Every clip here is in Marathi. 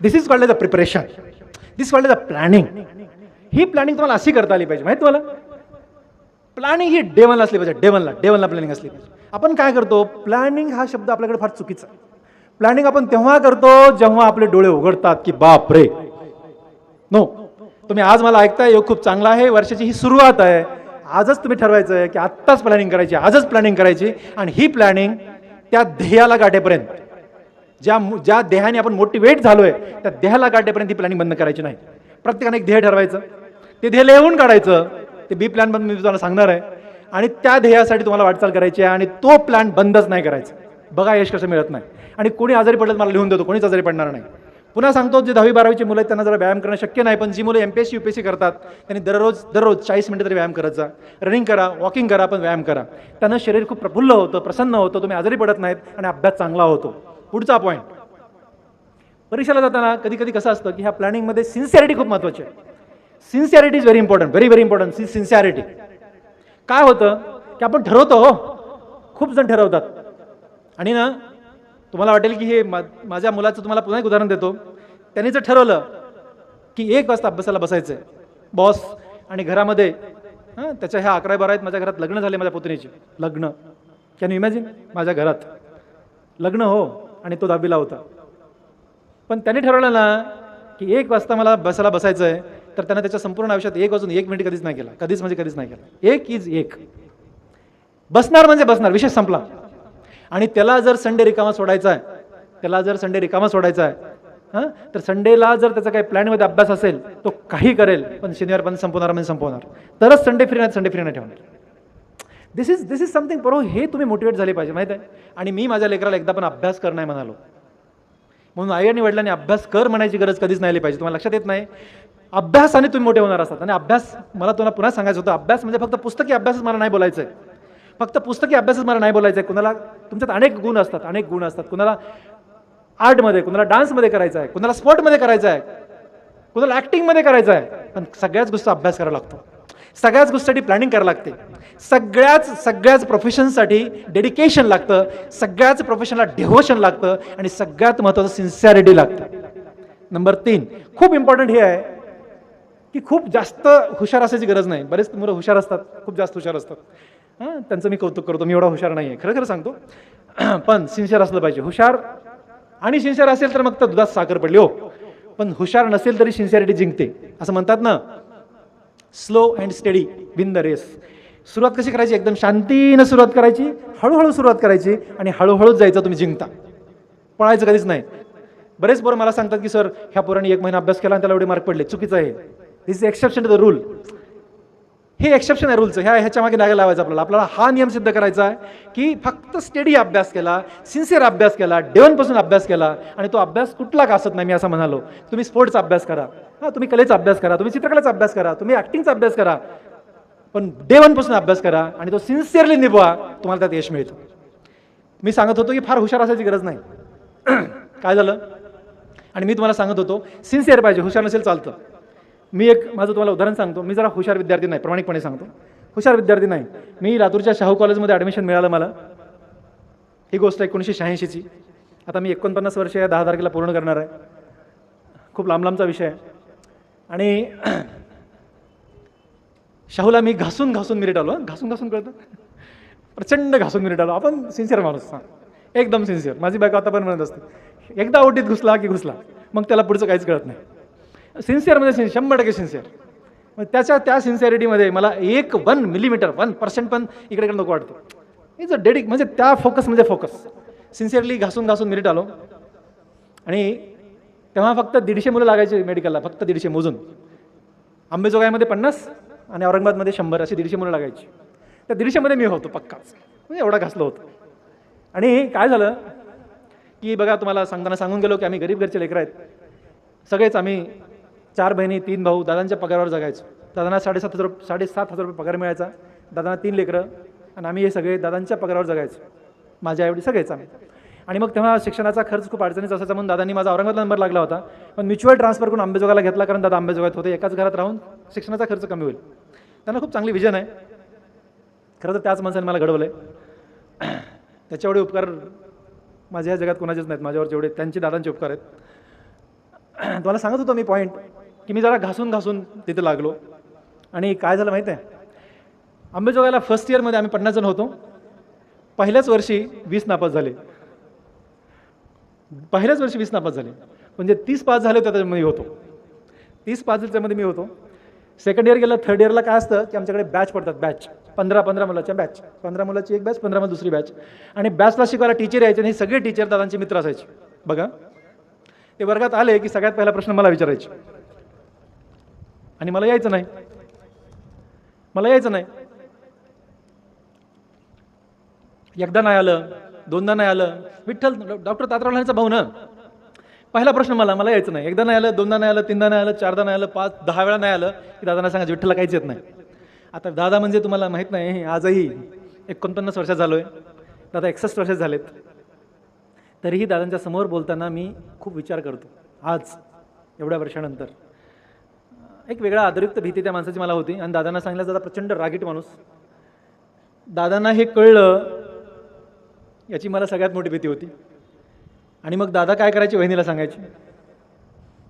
This is called as a preparation this called as a planning he planning तुम्हाला अशी करता आली पाहिजे. माहिती तुम्हाला? प्लॅनिंग ही डेवनला असली पाहिजे. डेवनला डेवनला प्लॅनिंग असली पाहिजे. आपण काय करतो? प्लॅनिंग हा शब्द आपल्याकडे फार चुकीचा आहे. प्लॅनिंग आपण तेव्हा करतो जेव्हा आपले डोळे उघडतात की बाप रे! नो तुम्ही आज मला ऐकताय योग खूप चांगला आहे. वर्षाची ही सुरुवात आहे. आजच तुम्ही ठरवायचं आहे की आत्ताच प्लॅनिंग करायची. आजच प्लॅनिंग करायची. आणि ही प्लॅनिंग त्या ध्येयाला गाठेपर्यंत. ज्या मु- ज्या देहाने आपण मोटिवेट झालो आहे त्या देहाला गाठेपर्यंत ही प्लॅनिंग बंद करायची नाही. प्रत्येकाने एक ध्येय ठरवायचं. ते ध्येय लिहून काढायचं. ते बी प्लॅन बंद मी तुम्हाला सांगणार आहे. आणि त्या ध्येयासाठी तुम्हाला वाटचाल करायची आहे आणि तो प्लॅन बंदच नाही करायचा. बघा यश कसं मिळत नाही. आणि कोणी आजारी पडलं मला लिहून देतो कोणीच आजारी पडणार नाही. पुन्हा सांगतो जे दहावी बारावीची मुलं आहेत त्यांना जरा व्यायाम करणं शक्य नाही पण जी मुलं M P S C U P S C करतात त्यांनी दररोज दररोज चाळीस मिनिटं तरी व्यायाम करत जा रनिंग करा वॉकिंग करा पण व्यायाम करा. त्यांना शरीर खूप प्रफुल्ल होतं प्रसन्न होतं तुम्ही आजारी पडत नाहीत आणि अभ्यास चांगला होतो. पुढचा पॉईंट परीक्षेला जाताना कधी कधी कसं असतं की ह्या प्लॅनिंगमध्ये सिन्सिअरिटी खूप महत्त्वाची आहे. Sincerity is very important very very important C sincerity काय होतं? की आपण ठरवतो हो. खूप जण ठरवतात. आणि ना तुम्हाला वाटेल की हे मा माझ्या मुलाचं तुम्हाला पुन्हा एक उदाहरण देतो. त्यांनी जर ठरवलं की एक वाजता अभ्यासाला बसायचं आहे बॉस आणि घरामध्ये हां त्याच्या ह्या अकरा बारा आहेत माझ्या घरात लग्न झाले माझ्या पुतणीचे. लग्न. कॅन यू इमॅजिन माझ्या घरात. लग्न हो. आणि तो दहावीला होता. पण त्याने ठरवलं ना की एक वाजता मला बसायला बसायचं आहे तर त्यानं त्याच्या संपूर्ण आयुष्यात एक वाजून एक मिनिट कधीच नाही केला कधीच म्हणजे कधीच नाही केला एक इज एक. बसणार म्हणजे बसणार विषय संपला. आणि त्याला जर संडे रिकामा सोडायचा आहे त्याला जर संडे रिकामा सोडायचा आहे हां तर संडेला जर त्याचा काही प्लॅनमध्ये अभ्यास असेल तो काही करेल पण शनिवार पण संपवणार म्हणजे संपवणार. तरच संडे फ्री नाही संडे फ्री नाही ठेवणार. This is this is something बरोबर हे तुम्ही मोटिवेट झाले पाहिजे माहीत आहे? आणि मी माझ्या लेकराला एकदा पण अभ्यास कर नाही म्हणालो. म्हणून आई आणि वडिलांनी अभ्यास कर म्हणायची गरज कधीच नाही आली पाहिजे. तुम्हाला लक्षात येत नाही? अभ्यासाने तुम्ही मोठे होणार असतात. आणि अभ्यास मला तुम्हाला पुन्हा सांगायचं होतं अभ्यास म्हणजे फक्त पुस्तकी अभ्यासच मला नाही बोलायचं आहे फक्त पुस्तकी अभ्यासच मला नाही बोलायचं आहे कुणाला तुमच्यात अनेक गुण असतात अनेक गुण असतात. कुणाला आर्टमध्ये कुणाला डान्समध्ये करायचं आहे कुणाला स्पोर्टमध्ये करायचं आहे कुणाला ॲक्टिंगमध्ये करायचं आहे पण सगळ्याच गोष्टी अभ्यास करावा लागतो. सगळ्याच गोष्टीसाठी प्लॅनिंग करावं लागते. सगळ्याच सगळ्याच प्रोफेशनसाठी डेडिकेशन लागतं सगळ्याच प्रोफेशनला डिव्होशन लागतं आणि सगळ्यात महत्त्वाचं सिन्सिअरिटी लागतं. नंबर तीन खूप इम्पॉर्टंट हे आहे की खूप जास्त हुशार असायची गरज नाही. बरेच मुलं हुशार असतात खूप जास्त हुशार असतात. हां त्यांचं मी कौतुक करतो मी एवढा हुशार नाही आहे खरं खरं सांगतो. पण सिन्सिअर असलं पाहिजे. हुशार आणि सिन्सिअर असेल तर मग तर दुधात साखर पडली हो. पण हुशार नसेल तरी सिन्सिअरिटी जिंकते. असं म्हणतात ना slow and steady win the race सुरुवात कशी करायची? एकदम शांतीनं सुरुवात करायची हळूहळू सुरुवात करायची आणि हळूहळूच जायचं तुम्ही जिंकता. पळायचं कधीच नाही. बरेच बरं मला सांगतात की सर ह्या पोरांनी एक महिना अभ्यास केला आणि त्याला एवढे मार्क पडले. चुकीचं आहे. This is exception to the rule हे एक्सेप्शन आहे रूलचं ह्या ह्याच्या मागे नाही लावायचं आपल्याला. आपल्याला हा नियम सिद्ध करायचा आहे की फक्त स्टडी अभ्यास केला सिन्सिअर अभ्यास केला डेवनपासून अभ्यास केला आणि तो अभ्यास कुठला का असत नाही मी असं म्हणालो. तुम्ही स्पोर्ट्सचा अभ्यास करा. हां तुम्ही कलेचा अभ्यास करा तुम्ही चित्रकलेचा अभ्यास करा तुम्ही ॲक्टिंगचा अभ्यास करा. पण डेवनपासून अभ्यास करा आणि तो सिन्सिअरली निभवा तुम्हाला त्यात यश मिळतं. मी सांगत होतो की फार हुशार असायची गरज नाही. काय झालं? आणि मी तुम्हाला सांगत होतो सिन्सिअर पाहिजे हुशार नसेल चालतं. मी एक माझं तुम्हाला उदाहरण सांगतो. मी जरा हुशार विद्यार्थी नाही प्रामाणिकपणे सांगतो. हुशार विद्यार्थी नाही. मी लातूरच्या शाहू कॉलेजमध्ये ॲडमिशन मिळालं मला. ही गोष्ट एकोणीसशे शहाऐंशीची. आता मी एकोणपन्नास वर्ष या दहा तारखेला पूर्ण करणार आहे. खूप लांब लांबचा विषय आहे. आणि शाहूला मी घासून घासून मिरिट आलो घासून घासून कळतं? प्रचंड घासून मिरिट आलो. आपण सिन्सिअर माणूस सांग एकदम सिन्सिअर माझी बायको आता पण म्हणत असते एकदा ओटीत घुसला की घुसला मग त्याला पुढचं काहीच कळत नाही. सिन्सिअर म्हणजे शंभर टक्के सिन्सिअर मग त्याच्या त्या सिन्सिअरिटीमध्ये मला एक वन मिलीमीटर वन पर्सेंट पण इकडे इकडे नको वाटतं. इज अ डेडिक म्हणजे त्या फोकस म्हणजे फोकस सिन्सिअरली घासून घासून मिरिट आलो. आणि तेव्हा फक्त दीडशे मुलं लागायचे मेडिकलला फक्त दीडशे मोजून. आंबेजोगाईमध्ये पन्नास आणि औरंगाबादमध्ये शंभर अशी दीडशे मुलं लागायची. त्या दीडशेमध्ये मी होतो पक्काच. म्हणजे एवढा घासलो होतो. आणि काय झालं? की बघा तुम्हाला सांगताना सांगून गेलो की आम्ही गरीब घरचे लेकरं आहेत. सगळेच आम्ही चार बहिणी तीन भाऊ दादांच्या पगारावर जगायचो. दादांना साडेसात हजार साडेसात हजार रुपये पगार मिळायचा. दादांना तीन लेकरं आणि आम्ही हे सगळे दादांच्या पगारावर जगायचो. माझ्या आईवडील सगळेच आम्ही. आणि मग तेव्हा शिक्षणाचा खर्च खूप अडचणीचा असायचा म्हणून दादांनी माझा औरंगाबाद नंबर लागला होता. पण म्युच्युअल ट्रान्सफर करून आंबेजोगाला घेतला कारण दादा आंबेजोगात होते. एकाच घरात राहून शिक्षणाचा खर्च कमी होईल. त्यांना खूप चांगली विजन आहे. खरं तर त्याच माणसाने मला घडवलं आहे त्याच्यावढे उपकार माझ्या या जगात कोणाचेच नाहीत. माझ्यावर जेवढे त्यांचे दादांचे उपकार आहेत. तुम्हाला सांगत होतो मी पॉईंट की मी जरा घासून घासून तिथे लागलो. आणि काय झालं माहीत आहे? आंबेजोगाईला फर्स्ट इयरमध्ये आम्ही पन्नास जण होतो. पहिल्याच वर्षी वीस नापास झाले. पहिल्याच वर्षी वीस नापास झाले. म्हणजे तीस पास झाले होते त्याच्यामध्ये होतो. तीस पास त्याच्यामध्ये मी होतो. सेकंड इयर गेलं थर्ड इयरला काय असतं की आमच्याकडे बॅच पडतात बॅच पंधरा पंधरा मुलाच्या बॅच पंधरा मुलाची एक बॅच पंधरा मुलं दुसरी बॅच आणि बॅचला शिकवायला टीचर यायचे आणि हे सगळे टीचर दादांचे मित्र असायचे. बघा. ते वर्गात आले की सगळ्यात पहिला प्रश्न मला विचारायचे. आणि मला यायचं नाही. मला यायचं नाही. एकदा नाही आलं दोनदा नाही आलं. विठ्ठल डॉक्टर तात्रावालांचा भाऊ ना? पहिला प्रश्न मला मला यायचं नाही. एकदा नाही आलं दोनदा नाही आलं तीनदा नाही आलं चारदा नाही आलं पाच दहा वेळा नाही आलं की दादांना सांगायचं विठ्ठलला काहीच येत नाही. आता दादा म्हणजे तुम्हाला माहीत नाही आजही एकोणपन्नास वर्षात झालो आहे दादा एकसष्ट वर्षात झालेत. तरीही दादांच्या समोर बोलताना मी खूप विचार करतो. आज एवढ्या वर्षानंतर. एक वेगळा आदरयुक्त भीती त्या माणसाची मला होती. आणि दादांना सांगितलं दादा प्रचंड रागीट माणूस. दादांना हे कळलं याची मला सगळ्यात मोठी भीती होती. आणि मग दादा काय करायची? वहिनीला सांगायची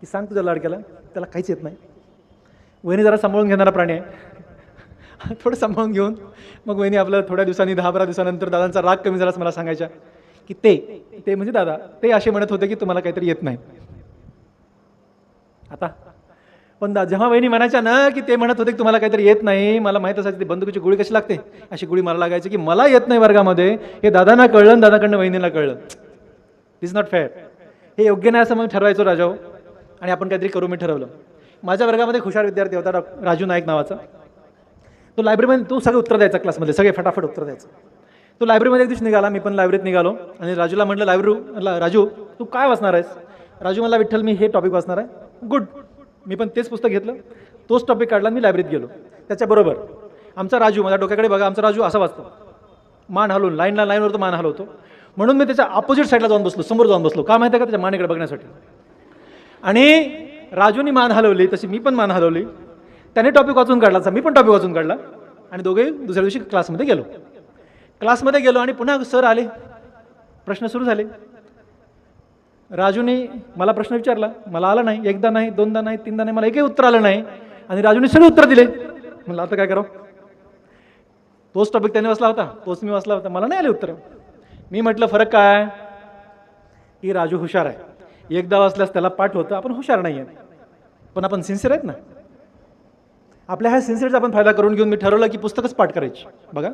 की सांग तुझ्या लाडक्याला त्याला काहीच येत नाही. वहिनी जरा सांभाळून घेणारा प्राणी आहे. थोडं सांभाळून घेऊन मग वहिनी आपलं थोड्या दिवसांनी दहा बारा दिवसानंतर दादांचा राग कमी झालाच मला सांगायच्या की ते ते म्हणजे दादा ते असे म्हणत होते की तुम्हाला काहीतरी येत नाही. आता पण दा जेव्हा वहिनी म्हणायच्या ना की ते म्हणत होते की तुम्हाला काहीतरी येत नाही मला माहीत असायचं ती बंदुकीची गोळी कशी लागते? अशी गोळी मला लागायची की मला येत नाही वर्गामध्ये हे दादांना कळलं आणि दादाकडनं वहिनीला कळलं. इज नॉट फेअर हे योग्य नाही असं मग ठरवायचो राजाओ. आणि आपण काहीतरी करू मी ठरवलं. माझ्या वर्गामध्ये हुशार विद्यार्थी होता राजू नाईक नावाचा. तो लायब्ररीमध्ये तो सगळं उत्तर द्यायचा क्लासमध्ये सगळे फटाफट उत्तर द्यायचं. तो लायब्ररीमध्ये एक दिवशी निघाला मी पण लायब्ररीत निघालो. आणि राजूला म्हटलं लायब्ररी राजू तू काय वाचणार आहेस? राजू मला विठ्ठल मी हे टॉपिक वाचणार आहे. गुड मी पण तेच पुस्तक घेतलं. तोच टॉपिक काढला मी लायब्ररीत गेलो. त्याच्याबरोबर आमचा राजू माझ्या डोक्याकडे बघा आमचा राजू असा वाचतो. मान हलवून लाईनला लाईनवर तो मान हलवतो. म्हणून मी त्याच्या अपोजिट साईडला जाऊन बसलो समोर जाऊन बसलो. का माहिती आहे का? त्याच्या मानेकडे बघण्यासाठी. आणि राजूनी मान हलवली तशी मी पण मान हलवली. त्याने टॉपिक वाचून काढला तसा मी पण टॉपिक वाचून काढला. आणि दोघे दुसऱ्या दिवशी क्लासमध्ये गेलो. क्लासमध्ये गेलो आणि पुन्हा सर आले. प्रश्न सुरू झाले. राजूने मला प्रश्न विचारला मला आला नाही एकदा नाही दोनदा नाही तीनदा नाही मला एकही उत्तर आलं नाही. आणि राजूने सगळे उत्तर दिले. म्हणलं आता काय करावं? तोच टॉपिक त्याने वाचला होता तोच मी वाचला होता मला नाही आले उत्तर. मी म्हटलं फरक काय की राजू हुशार आहे. एकदा वाचल्यास त्याला पाठ होतं आपण हुशार नाही आहे पण आपण सिन्सिअर आहेत ना. आपल्या ह्या सिन्सिअरचा आपण फायदा करून घेऊन मी ठरवलं की पुस्तकच पाठ करायची. बघा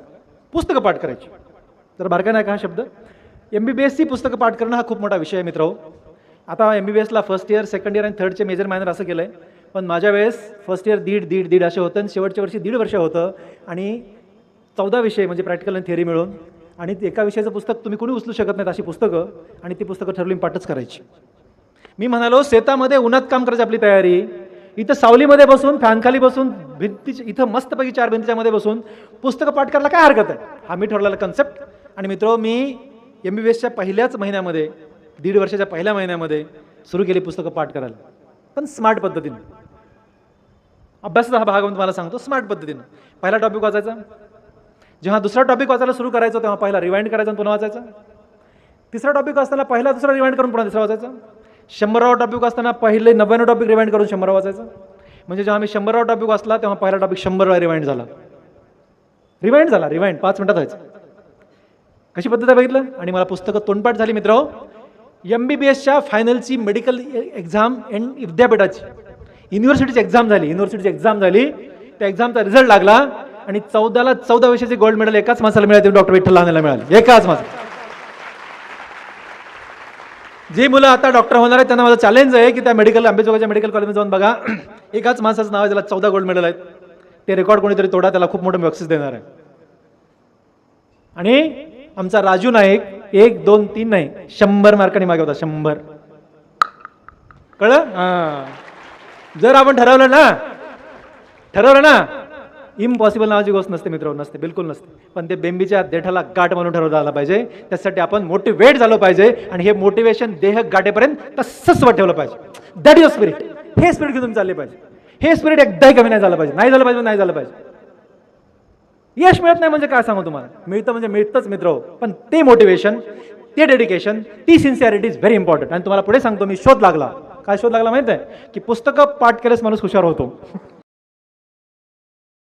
पुस्तकं पाठ करायची. तर बारका नाही का हा शब्द. एम बी बी एसची पुस्तकं पाठ करणं हा खूप मोठा विषय आहे मित्र आता एम बी बी एसला फर्स्ट इयर सेकंड इयर आणि थर्डचे मेजर मायनर असं केलं आहे पण माझ्या वेळेस फर्स्ट इयर दीड दीड दीड असे होतं आणि शेवटच्या वर्षी दीड वर्ष होतं. आणि चौदा विषय म्हणजे प्रॅक्टिकल आणि थिअरी मिळून. आणि ते एका विषयाचं पुस्तक तुम्ही कुणी उचलू शकत नाहीत अशी पुस्तकं. आणि ती पुस्तकं ठरवली पाठच करायची. मी म्हणालो शेतामध्ये उन्हात काम करायची आपली तयारी. इथं सावलीमध्ये बसून फॅनखाली बसून भिंतीच्या इथं मस्तपैकी चार भिंतीच्यामध्ये बसून पुस्तकं पाठ करायला काय हरकत आहे? हा मी ठरवलेला कन्सेप्ट आणि मित्र मी एम बी बी एसच्या पहिल्याच महिन्यामध्ये दीड वर्षाच्या पहिल्या महिन्यामध्ये सुरू केली पुस्तकं पाठ करायला. पण स्मार्ट पद्धतीने. अभ्यासाचा हा भाग मी तुम्हाला सांगतो स्मार्ट पद्धतीनं. पहिला टॉपिक वाचायचा. जेव्हा दुसरा टॉपिक वाचायला सुरू करायचं तेव्हा पहिला रिवाइंड करायचा पुन्हा वाचायचा. तिसरा टॉपिक असताना पहिला दुसरा रिवाइंड करून पुन्हा तिसरा वाचायचा. शंभरावा टॉपिक असताना पहिले नव्याण्णव टॉपिक रिवाइंड करून शंभर वाचायचा. म्हणजे जेव्हा मी शंभरावा टॉपिक वाचला तेव्हा पहिला टॉपिक शंभर वेळा रिवाइंड झाला. रिवाइंड झाला रिवाइंड पाच मिनटात व्हायचं. कशी पद्धत आहे बघितलं? आणि मला पुस्तकं तोंडपाठ झाली मित्र एम बी बी एसच्या फायनलची मेडिकल एक्झाम एंड विद्यापीठाची. युनिव्हर्सिटीची एक्झाम झाली. युनिव्हर्सिटीची एक्झाम झाली. त्या एक्झामचा रिझल्ट लागला. आणि चौदाला चौदा वर्षाचे गोल्ड मेडल एकाच माणसाला मिळाले. डॉक्टर विठ्ठल लहानेला मिळाले. एकाच माणसा जे मुलं आता डॉक्टर होणार आहेत त्यांना माझं चॅलेंज आहे की त्या मेडिकल आंबेजोगाईच्या मेडिकल कॉलेजमध्ये जाऊन बघा. एकाच माणसाचं नाव आहे त्याला चौदा गोल्ड मेडल आहेत. ते रेकॉर्ड कोणीतरी तोडा त्याला खूप मोठं बक्षीस देणार आहे. आणि आमचा राजू नाईक एक दोन तीन नाही. शंभर मार्कांनी मागे होता शंभर. कळलं? हां. जर आपण ठरवलं ना ठरवलं ना इम्पॉसिबल नावाची गोष्ट नसते मित्र नसते बिलकुल नसते. पण ते बेंबीच्या देठाला गाठ म्हणून ठरवता आला पाहिजे. त्यासाठी आपण मोटिवेट झालं पाहिजे आणि हे मोटिवेशन देह गाठेपर्यंत तसंच ठेवलं पाहिजे. दॅट इज स्पिरिट हे स्पिरिट घेऊन चालले पाहिजे. हे स्पिरिट एकदाही कमी नाही झालं पाहिजे. नाही झालं पाहिजे नाही झालं पाहिजे. यश मिळत नाही म्हणजे काय सांगू तुम्हाला? मिळतं म्हणजे मिळतंच मित्र हो. पण ते मोटिवेशन ते डेडिकेशन ती सिन्सिअरिटी इज व्हेरी इम्पॉर्टंट आणि तुम्हाला पुढे सांगतो मी शोध लागला. काय शोध लागला माहीत आहे? की पुस्तकं पाठ केल्यास माणूस हुशार होतो.